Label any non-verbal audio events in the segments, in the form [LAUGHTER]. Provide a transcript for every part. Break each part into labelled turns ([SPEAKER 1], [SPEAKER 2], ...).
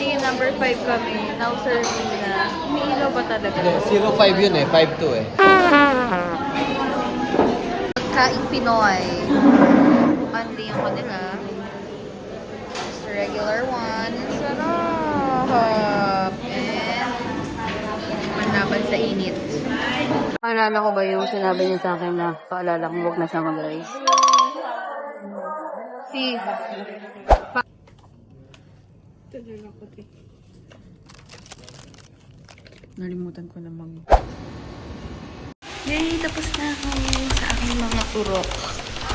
[SPEAKER 1] Yung number 5 kami, now serving na. May ilaw ba talaga?
[SPEAKER 2] Hindi, 05 yun eh, 52 eh.
[SPEAKER 1] Kaing Pinoy. Only yung kanila. Just the regular one. Sarap! And, manlaban sa init.
[SPEAKER 3] Alala ko ba yung sinabi niya sa akin na paalala kong huwag na siya mag-rice?
[SPEAKER 1] Si,
[SPEAKER 3] Nalimutan ko na mag...
[SPEAKER 1] Yay! Tapos na ako sa aking mga turok.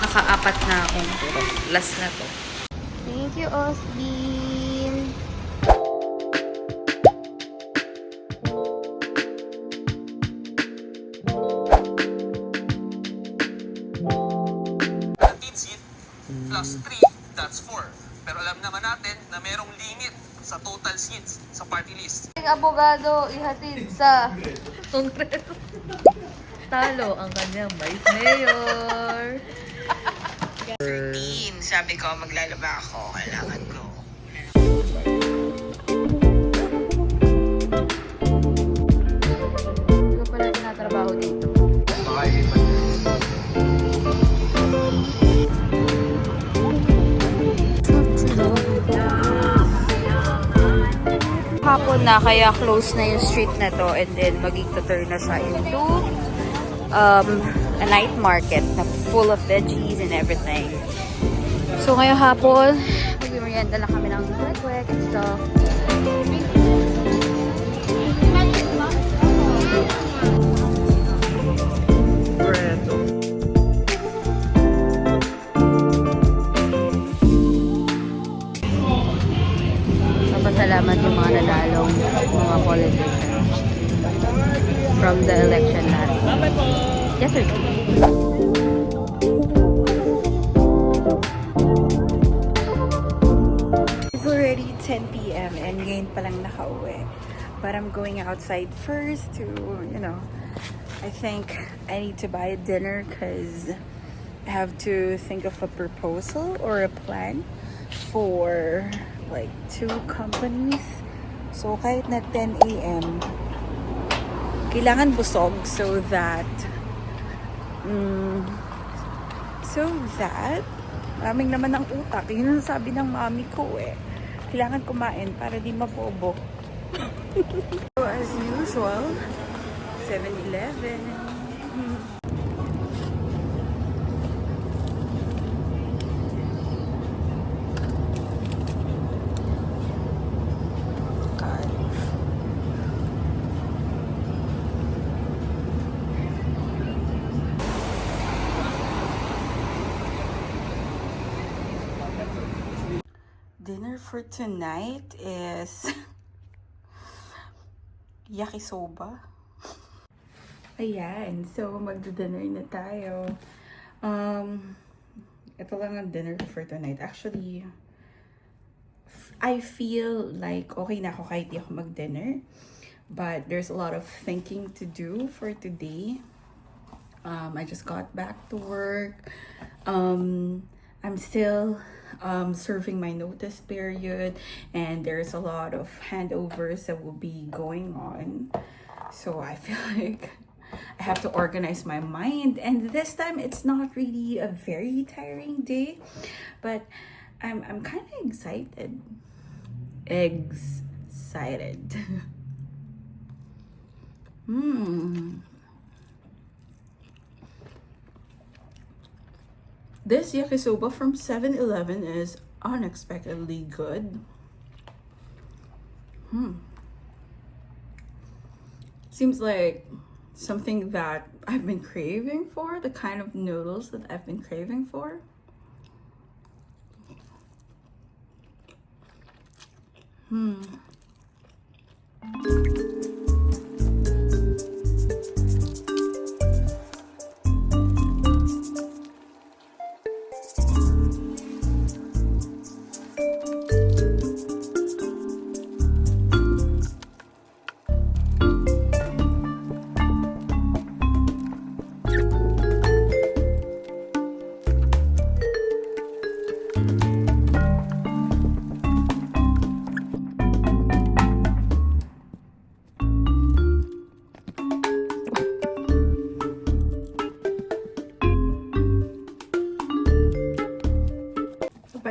[SPEAKER 1] Nakaapat na akong turok. Last na to. Thank you,
[SPEAKER 4] guaranteed seat plus 3, that's 4. Pero alam naman natin na merong limit sa total seats sa party list.
[SPEAKER 1] Ang abogado ihatid sa Kongreso. Talo ang kanyang vice mayor.
[SPEAKER 5] 13. Sabi ko, maglalaba ako. Kailangan ko.
[SPEAKER 1] Na, kaya close na yung street na to and then magigta-turn na siya into um, a night market na full of veggies and everything. So ngayong hapon, mag-merienda lang kami ng kwek-kwek and stuff.
[SPEAKER 6] It's already 10 p.m. and ngayon pa lang nakauwi. But I'm going outside first to, you know, I think I need to buy a dinner because I have to think of a proposal or a plan for like two companies. So kahit na 10 a.m., kailangan busog so that mm, so that maraming naman ang utak. Yun ang sabi ng mami ko eh. Kailangan kumain para di mabobo. [LAUGHS] so as usual, 7-Eleven. [LAUGHS] Dinner for tonight is [LAUGHS] yakisoba. Ayan, so magdi-dinner na tayo. Um, ito lang ang dinner for tonight. Actually, I feel like okay na ako kahit di ako mag-dinner. But there's a lot of thinking to do for today. Um, I just got back to work. Um, I'm still um, serving my notice period, and there's a lot of handovers that will be going on. So I feel [LAUGHS] like I have to organize my mind, and this time it's not really a very tiring day, but I'm I'm kind of excited. Excited. [LAUGHS] Hmm. This yakisoba from 7-Eleven is unexpectedly good. Hmm. Seems like something that I've been craving for, the kind of noodles that I've been craving for. Hmm.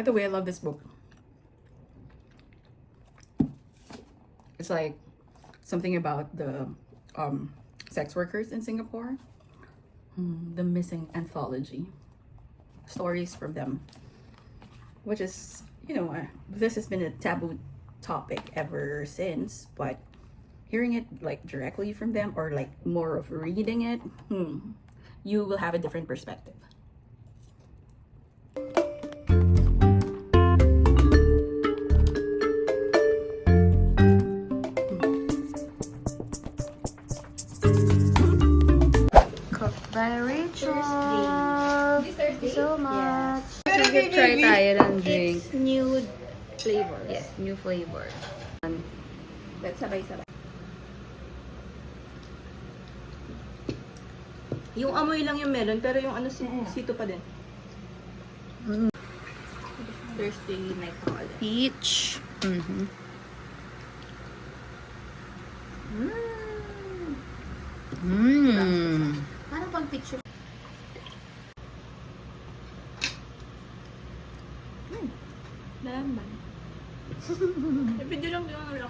[SPEAKER 6] The way, I love this book. It's like something about the um, sex workers in Singapore. Hmm, the missing anthology. Stories from them. Which is, you know, uh, this has been a taboo topic ever since, but hearing it like directly from them or like more of reading it, hmm, you will have a different perspective.
[SPEAKER 1] Try tayo ng drink.
[SPEAKER 6] New flavor.
[SPEAKER 1] Yes, new flavor.
[SPEAKER 6] Let's sabay-sabay.
[SPEAKER 3] Yung amoy lang yung melon, pero yung ano, si- sito pa din. Thursday night call.
[SPEAKER 1] Peach. Mm-hmm. Mmm.
[SPEAKER 6] Parang pang picture. Laman. [LAUGHS]
[SPEAKER 3] Video lang ang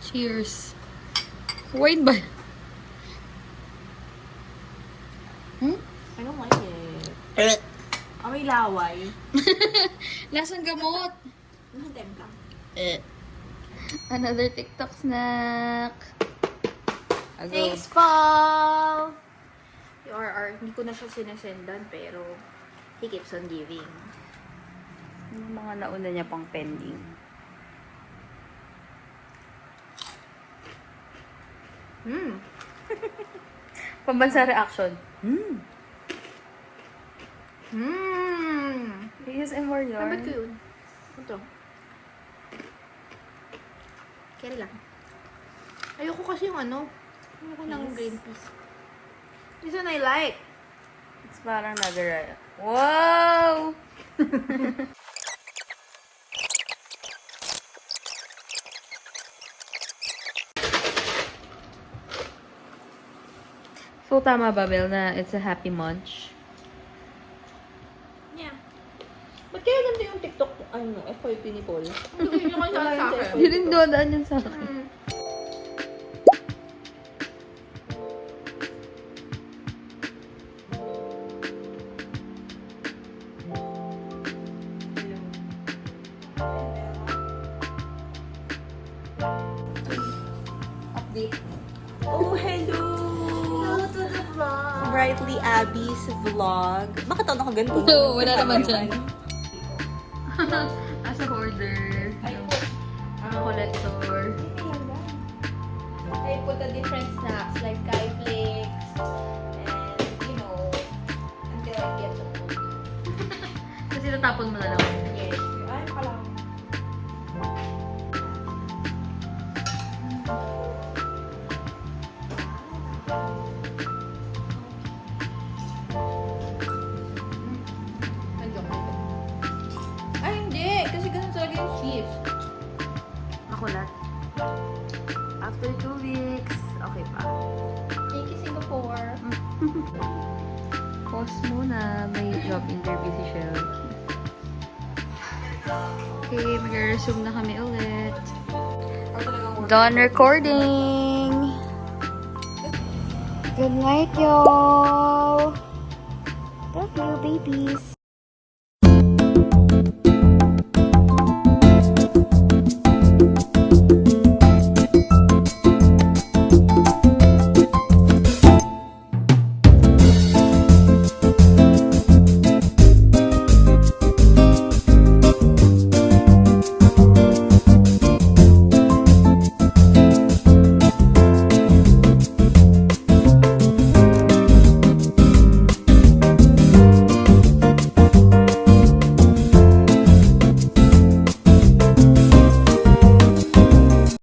[SPEAKER 1] Cheers. Wait ba?
[SPEAKER 3] I don't like it. Amoy laway. [LAUGHS]
[SPEAKER 1] Lasang gamot.
[SPEAKER 3] Ano templa?
[SPEAKER 1] Eh. Another TikTok snack. Ago.
[SPEAKER 6] Thanks, Paul! Yung RR, hindi ko na siya sinesendan, pero he keeps on giving.
[SPEAKER 1] Mga nauna niya pang pending.
[SPEAKER 6] Hmm. [LAUGHS]
[SPEAKER 1] Pambansa reaction.
[SPEAKER 6] Hmm.
[SPEAKER 1] ASMR yun.
[SPEAKER 6] Ba't ko yun? Ito. Carry lang. Ayoko kasi yung ano. Ayoko ng green peas. This one I like.
[SPEAKER 1] It's parang nagara. Wow! [LAUGHS] so, tama ba, Bel, na it's a happy munch?
[SPEAKER 6] Yeah.
[SPEAKER 3] Ba't kaya ganda yung TikTok, ano, FYP ni Paul?
[SPEAKER 6] Hindi nyo kayo sa akin.
[SPEAKER 1] Hindi rin doon yun sa akin.
[SPEAKER 3] Oh, vlog! Brightly Abby's vlog. Bakit ako nakaganto? [LAUGHS]
[SPEAKER 1] No, wala naman dyan. [LAUGHS] As a hoarder. Ang collector.
[SPEAKER 6] I put the different snacks like Skyflakes and, you know, until I get old. [LAUGHS]
[SPEAKER 1] Kasi natapon mo na lang.
[SPEAKER 6] Yes.
[SPEAKER 1] Pause muna. May job interview si Shelby. Okay, mag-resume na kami ulit. Done recording! Good night, y'all! Love you, babies!